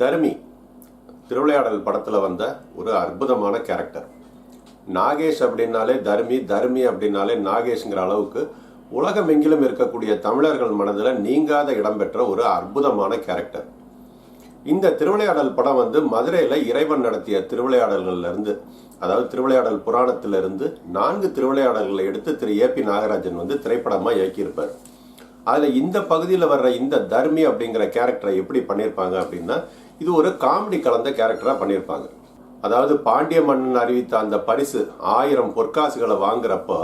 தர்மி திருவிளையாடல் படத்தில் வந்த ஒரு அற்புதமான கேரக்டர் நாகேஷ் அப்படின்னாலே தர்மி தர்மி அப்படின்னாலே நாகேஷ்ங்கிற அளவுக்கு உலகமெங்கிலும் இருக்கக்கூடிய தமிழர்கள் மனதில் நீங்காத இடம்பெற்ற ஒரு அற்புதமான கேரக்டர் இந்த திருவிளையாடல் படம் வந்து மதுரையில் இறைவன் நடத்திய திருவிளையாடல்கள்லேருந்து அதாவது திருவிளையாடல் புராணத்திலிருந்து நான்கு திருவிளையாடல்களை எடுத்து திரு ஏ பி நாகராஜன் வந்து திரைப்படமாக இயக்கியிருப்பார். அதில் இந்த பகுதியில் வர்ற இந்த தர்மி அப்படிங்கிற கேரக்டரை எப்படி பண்ணியிருப்பாங்க அப்படின்னா இது ஒரு காமெடி கலந்த கேரக்டராக பண்ணியிருப்பாங்க அதாவது பாண்டிய மன்னன் அறிவித்த அந்த பரிசு ஆயிரம் பொற்காசுகளை வாங்குறப்போ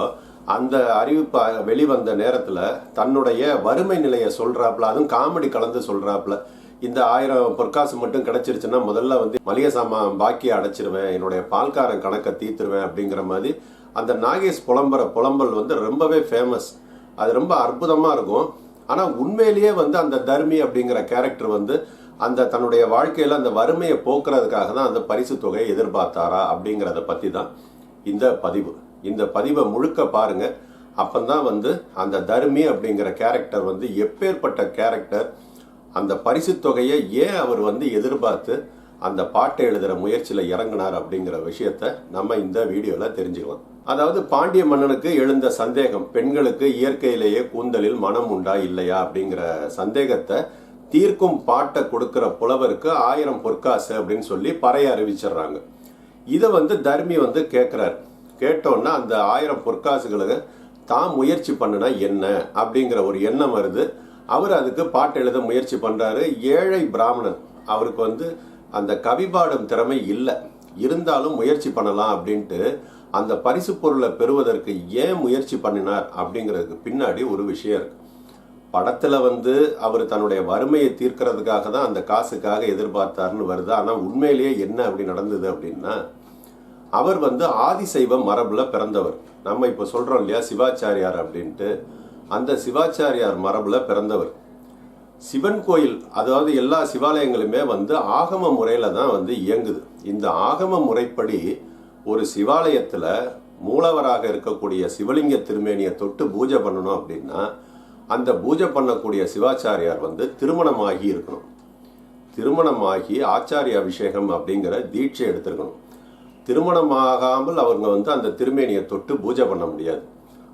அந்த அறிவிப்பு வெளிவந்த நேரத்தில் தன்னுடைய வறுமை நிலையை சொல்கிறாப்புல அதுவும் காமெடி கலந்து சொல்கிறாப்புல இந்த ஆயிரம் பொற்காசு மட்டும் கிடைச்சிருச்சுன்னா முதல்ல வந்து மளிகை சாமான் பாக்கியை அடைச்சிருவேன் என்னுடைய பால்காரன் கணக்கை தீர்த்துருவேன் அப்படிங்கிற மாதிரி அந்த நாகேஷ் புலம்புற புலம்பல் வந்து ரொம்பவே ஃபேமஸ் அது ரொம்ப அற்புதமாக இருக்கும். ஆனால் உண்மையிலேயே வந்து அந்த தர்மி அப்படிங்கிற கேரக்டர் வந்து அந்த தன்னுடைய வாழ்க்கையில் அந்த வறுமையை போக்குறதுக்காக தான் அந்த பரிசு தொகையை எதிர்பார்த்தாரா அப்படிங்கிறத பற்றி தான் இந்த பதிவு. இந்த பதிவை முழுக்க பாருங்க. அப்பந்தான் வந்து அந்த தர்மி அப்படிங்கிற கேரக்டர் வந்து எப்பேற்பட்ட கேரக்டர் அந்த பரிசு தொகையை ஏன் அவர் வந்து எதிர்பார்த்து அந்த பாட்டை எழுதுகிற முயற்சியில் இறங்கினார் அப்படிங்கிற விஷயத்த நம்ம இந்த வீடியோவில் தெரிஞ்சுக்கலாம். அதாவது பாண்டிய மன்னனுக்கு எழுந்த சந்தேகம் பெண்களுக்கு இயற்கையிலேயே கூந்தலில் மனம் உண்டா இல்லையா அப்படிங்கிற சந்தேகத்தை தீர்க்கும் பாட்டை கொடுக்குற புலவருக்கு ஆயிரம் பொற்காசு அப்படின்னு சொல்லி பறைய அறிவிச்சிடுறாங்க. இதை வந்து தர்மி வந்து கேட்குறாரு கேட்டோன்னா அந்த ஆயிரம் பொற்காசுகளுக்கு தான் முயற்சி பண்ணுனா என்ன அப்படிங்கிற ஒரு எண்ணம் வருது. அவர் அதுக்கு பாட்டு எழுத முயற்சி பண்ணுறாரு ஏழை பிராமணன் அவருக்கு வந்து அந்த கவிபாடும் திறமை இல்லை. இருந்தாலும் முயற்சி பண்ணலாம் அப்படின்ட்டு அந்த பரிசு பொருளை பெறுவதற்கு ஏன் முயற்சி பண்ணினார் அப்படிங்கிறதுக்கு பின்னாடி ஒரு விஷயம் இருக்குது படத்தில் வந்து அவர் தன்னுடைய வறுமையை தீர்க்கிறதுக்காக தான் அந்த காசுக்காக எதிர்பார்த்தாருன்னு வருது. ஆனால் உண்மையிலேயே என்ன அப்படி நடந்தது அப்படின்னா அவர் வந்து ஆதிசைவ மரபில் பிறந்தவர். நம்ம இப்போ சொல்கிறோம் இல்லையா சிவாச்சாரியார் அப்படின்ட்டு. அந்த சிவாச்சாரியார் மரபில் பிறந்தவர். சிவன் கோயில் அதாவது எல்லா சிவாலயங்களுமே வந்து ஆகம முறையில் தான் வந்து இயங்குது. இந்த ஆகம முறைப்படி ஒரு சிவாலயத்தில் மூலவராக இருக்கக்கூடிய சிவலிங்க திருமேனியை தொட்டு பூஜை பண்ணணும் அப்படின்னா அந்த பூஜை பண்ணக்கூடிய சிவாச்சாரியார் வந்து திருமணமாகி இருக்கணும். திருமணமாகி ஆச்சாரிய அபிஷேகம் அப்படிங்கிற தீட்சை எடுத்திருக்கணும். திருமணமாகாமல் அவங்க வந்து அந்த திருமேனியை தொட்டு பூஜை பண்ண முடியாது.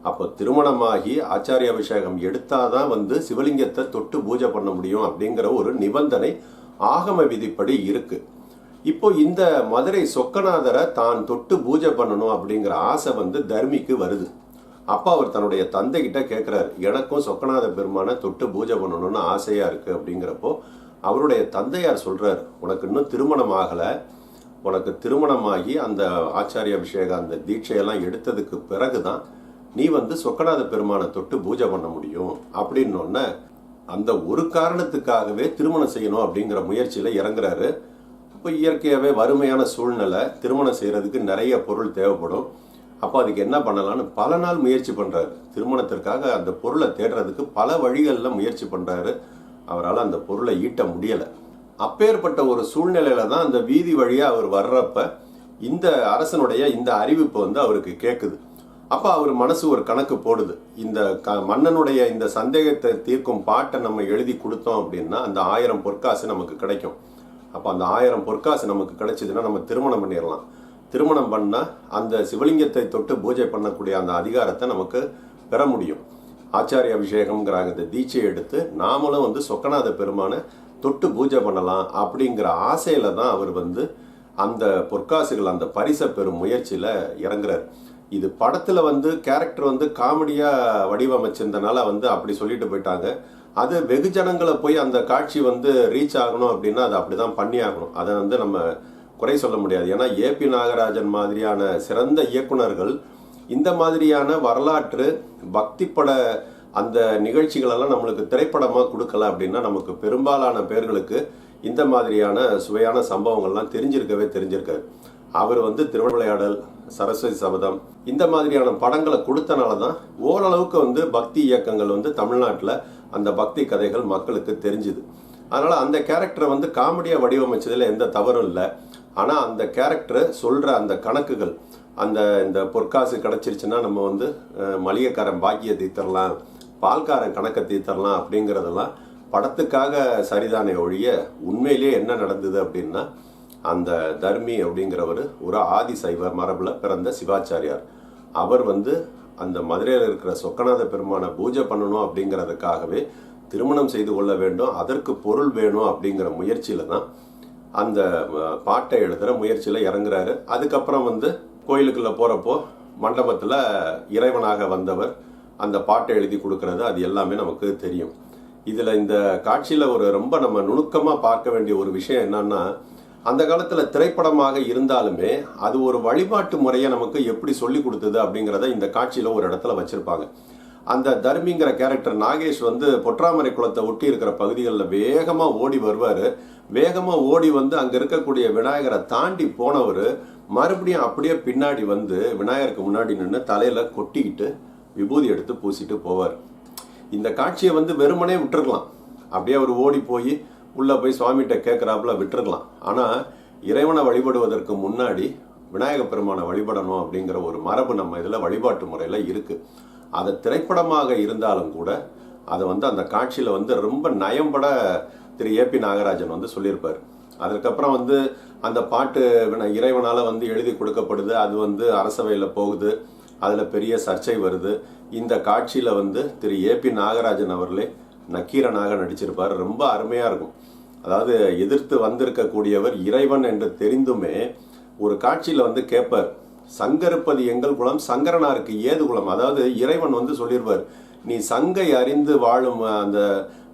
அப்போ திருமணமாகி ஆச்சாரிய அபிஷேகம் எடுத்தாதான் வந்து சிவலிங்கத்தை தொட்டு பூஜை பண்ண முடியும் அப்படிங்கிற ஒரு நிபந்தனை ஆகம விதிப்படி இருக்கு. இப்போ இந்த மதுரை சொக்கநாதரை தான் தொட்டு பூஜை பண்ணணும் அப்படிங்கிற ஆசை வந்து தர்மிக்கு வருது. அப்பா அவர் தன்னுடைய தந்தை கிட்ட கேட்குறாரு எனக்கும் சொக்கநாத பெருமானை தொட்டு பூஜை பண்ணணும்னு ஆசையாக இருக்குது அப்படிங்கிறப்போ அவருடைய தந்தையார் சொல்கிறார் உனக்கு இன்னும் திருமணம் ஆகலை. உனக்கு திருமணமாகி அந்த ஆச்சாரிய அபிஷேக அந்த தீட்சையெல்லாம் எடுத்ததுக்கு பிறகு தான் நீ வந்து சொக்கநாத பெருமானை தொட்டு பூஜை பண்ண முடியும். அப்படின்னொன்ன அந்த ஒரு காரணத்துக்காகவே திருமணம் செய்யணும் அப்படிங்கிற முயற்சியில் இறங்குறாரு. இப்போ இயற்கையாகவே வறுமையான சூழ்நிலை திருமணம் செய்கிறதுக்கு நிறைய பொருள் தேவைப்படும். அப்போ அதுக்கு என்ன பண்ணலாம்னு பல நாள் முயற்சி பண்ணுறாரு திருமணத்திற்காக அந்த பொருளை தேடுறதுக்கு பல வழிகளில் முயற்சி பண்ணுறாரு அவரால் அந்த பொருளை ஈட்ட முடியலை. அப்பேற்பட்ட ஒரு சூழ்நிலையில தான் அந்த வீதி வழியாக அவர் வர்றப்ப இந்த அரசனுடைய இந்த அறிவிப்பு வந்து அவருக்கு கேட்குது அப்போ அவர் மனசு ஒரு கணக்கு போடுது. இந்த க மன்னனுடைய இந்த சந்தேகத்தை தீர்க்கும் பாட்டை நம்ம எழுதி கொடுத்தோம் அப்படின்னா அந்த ஆயிரம் பொற்காசு நமக்கு கிடைக்கும். அப்போ அந்த ஆயிரம் பொற்காசு நமக்கு கிடைச்சதுன்னா நம்ம திருமணம் பண்ணிடலாம். திருமணம் பண்ணால் அந்த சிவலிங்கத்தை தொட்டு பூஜை பண்ணக்கூடிய அந்த அதிகாரத்தை நமக்கு பெற முடியும். ஆச்சாரிய அபிஷேகம்ங்கிறாங்க. இந்த தீட்சையை எடுத்து நாமளும் வந்து சொக்கநாத பெருமானை தொட்டு பூஜை பண்ணலாம் அப்படிங்கிற ஆசையில தான் அவர் வந்து அந்த பொற்காசுகள் அந்த பரிசை பெறும் முயற்சியில் இறங்குறார். இது படத்தில் வந்து கேரக்டர் வந்து காமெடியாக வடிவமைச்சிருந்தனால வந்து அப்படி சொல்லிட்டு போயிட்டாங்க. அது வெகுஜனங்களை போய் அந்த காட்சி வந்து ரீச் ஆகணும் அப்படின்னா அது அப்படி தான் பண்ணி ஆகணும் அதை வந்து நம்ம குறை சொல்ல முடியாது. ஏன்னா ஏபி நாகராஜன் மாதிரியான சிறந்த இயக்குனர்கள் இந்த மாதிரியான வரலாற்று பக்தி பட அந்த நிகழ்ச்சிகளெல்லாம் நம்மளுக்கு திரைப்படமாக கொடுக்கல அப்படின்னா நமக்கு பெரும்பாலான பேர்களுக்கு இந்த மாதிரியான சுவையான சம்பவங்கள்லாம் தெரிஞ்சிருக்கவே தெரிஞ்சிருக்காது. அவர் வந்து திருவிளையாடல் சரஸ்வதி சபதம் இந்த மாதிரியான படங்களை கொடுத்தனால தான் ஓரளவுக்கு வந்து பக்தி இயக்கங்கள் வந்து தமிழ்நாட்டில் அந்த பக்தி கதைகள் மக்களுக்கு தெரிஞ்சுது. அதனால் அந்த கேரக்டரை வந்து காமெடியாக வடிவமைச்சதில் எந்த தவறும் இல்லை. ஆனால் அந்த கேரக்டரை சொல்கிற அந்த கணக்குகள் அந்த இந்த பொற்காசு கிடச்சிருச்சுன்னா நம்ம வந்து மளிகைக்காரன் பாக்கியை தீர்த்தரலாம் பால்காரன் கணக்கை தீர்த்தரலாம் அப்படிங்கிறதெல்லாம் படத்துக்காக சரிதானே ஒழிய உண்மையிலேயே என்ன நடந்தது அப்படின்னா அந்த தர்மி அப்படிங்கிறவர் ஒரு ஆதி சைவ மரபில் பிறந்த சிவாச்சாரியார். அவர் வந்து அந்த மதுரையில் இருக்கிற சொக்கநாத பெருமானை பூஜை பண்ணணும் அப்படிங்கிறதுக்காகவே திருமணம் செய்து கொள்ள வேண்டும் அதற்கு பொருள் வேணும் அப்படிங்கிற முயற்சியில் தான் அந்த பாட்டை எழுதுகிற முயற்சியில் இறங்குறாரு. அதுக்கப்புறம் வந்து கோயிலுக்குள்ளே போகிறப்போ மண்டபத்தில் இறைவனாக வந்தவர் அந்த பாட்டை எழுதி கொடுக்கறது அது எல்லாமே நமக்கு தெரியும். இதில் இந்த காட்சியில் ஒரு ரொம்ப நம்ம நுணுக்கமாக பார்க்க வேண்டிய ஒரு விஷயம் என்னன்னா அந்த காலத்தில் திரைப்படமாக இருந்தாலுமே அது ஒரு வழிபாட்டு முறையை நமக்கு எப்படி சொல்லி கொடுத்தது அப்படிங்கிறத இந்த காட்சியில் ஒரு இடத்துல வச்சுருப்பாங்க. அந்த தர்மிங்கிற கேரக்டர் நாகேஷ் வந்து பொற்றாமரை குளத்தை ஒட்டி இருக்கிற பகுதிகளில் வேகமாக ஓடி வருவார். வேகமாக ஓடி வந்து அங்கே இருக்கக்கூடிய விநாயகரை தாண்டி போனவர் மறுபடியும் அப்படியே பின்னாடி வந்து விநாயகருக்கு முன்னாடி நின்று தலையில் கொட்டிக்கிட்டு விபூதி எடுத்து பூசிட்டு போவார். இந்த காட்சியை வந்து வெறுமனே விட்டுருக்கலாம். அப்படியே அவர் ஓடி போய் உள்ளே போய் சுவாமிகிட்ட கேட்குறாப்புல விட்டுருக்கலாம். ஆனால் இறைவனை வழிபடுவதற்கு முன்னாடி விநாயகப் பெருமானை வழிபடணும் அப்படிங்கிற ஒரு மரபு நம்ம இதில் வழிபாட்டு முறையில் இருக்குது அது திரைப்படமாக இருந்தாலும் கூட அதை வந்து அந்த காட்சியில் வந்து ரொம்ப நயம்பட திரு ஏபி நாகராஜன் வந்து சொல்லியிருப்பார். அதற்கப்புறம் வந்து அந்த பாட்டு இறைவனால் வந்து எழுதி கொடுக்கப்படுது அது வந்து அரசவையில் போகுது அதில் பெரிய சர்ச்சை வருது. இந்த காட்சியில் வந்து திரு ஏபி நாகராஜன் அவர்களே நக்கீரனாக நடிச்சிருப்பார். ரொம்ப அருமையாக இருக்கும். அதாவது எதிர்த்து வந்திருக்கக்கூடியவர் இறைவன் என்று தெரிந்துமே ஒரு காட்சியில் வந்து கேட்பார். சங்கருப்பது எங்கள் குலம் சங்கரனாருக்கு ஏது குலம்? அதாவது இறைவன் வந்து சொல்லியிருப்பார் நீ சங்கை அறிந்து வாழும் அந்த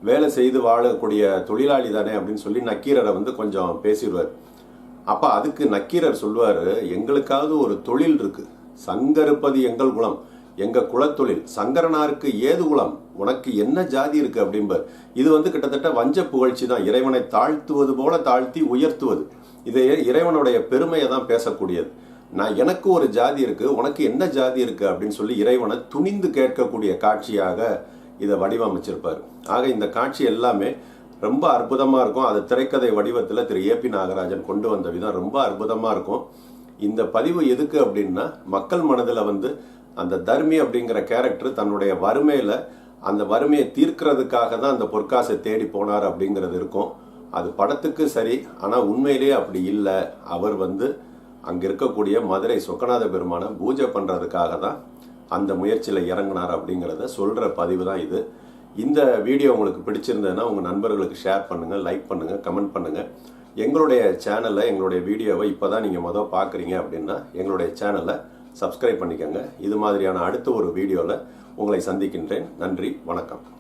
வேலை செய்து வாழக்கூடிய தொழிலாளி தானே? அப்படின்னு சொல்லி நக்கீரரை வந்து கொஞ்சம் பேசிடுவார் அப்போ அதுக்கு நக்கீரர் சொல்லுவார் எங்களுக்காவது ஒரு தொழில் இருக்கு. சங்கருப்பது எங்கள் குலம். எங்கள் குலத்தொழில் சங்கரனாருக்கு ஏது குலம்? உனக்கு என்ன ஜாதி இருக்குது அப்படிம்பார். இது வந்து கிட்டத்தட்ட வஞ்ச புகழ்ச்சி தான். இறைவனை தாழ்த்துவது போல தாழ்த்தி உயர்த்துவது. இது இறைவனுடைய பெருமையை தான் பேசக்கூடியது. நான் எனக்கு ஒரு ஜாதி இருக்குது உனக்கு என்ன ஜாதி இருக்குது அப்படின்னு சொல்லி இறைவனை துணிந்து கேட்கக்கூடிய காட்சியாக இதை வடிவமைச்சிருப்பார். ஆக இந்த காட்சி எல்லாமே ரொம்ப அற்புதமாக இருக்கும். அது திரைக்கதை வடிவத்தில் திரு ஏபி நாகராஜன் கொண்டு வந்த விதம் ரொம்ப அற்புதமாக இருக்கும். இந்த பதிவு எதுக்கு அப்படின்னா மக்கள் மனதில் வந்து அந்த தர்மி அப்படிங்கிற கேரக்டர் தன்னுடைய வறுமையில் அந்த வறுமையை தீர்க்கிறதுக்காக தான் அந்த பொற்காசை தேடி போனார் அப்படிங்கிறது இருக்கும். அது படத்துக்கு சரி ஆனால் உண்மையிலேயே அப்படி இல்லை. அவர் வந்து அங்கே இருக்கக்கூடிய மதுரை சொக்கநாத பெருமானை பூஜை பண்ணுறதுக்காக தான் அந்த முயற்சியில் இறங்கினார் அப்படிங்கிறத சொல்கிற பதிவு தான் இது. இந்த வீடியோ உங்களுக்கு பிடிச்சிருந்ததுன்னா உங்கள் நண்பர்களுக்கு ஷேர் பண்ணுங்கள் லைக் பண்ணுங்கள் கமெண்ட் பண்ணுங்கள் எங்களுடைய சேனலை எங்களுடைய வீடியோவை இப்போ தான் நீங்கள் மொதல் பார்க்குறீங்க அப்படின்னா எங்களுடைய சேனலை சப்ஸ்கிரைப் பண்ணிக்கோங்க. இது மாதிரியான அடுத்த ஒரு வீடியோவில் உங்களை சந்திக்கின்றேன். நன்றி வணக்கம்.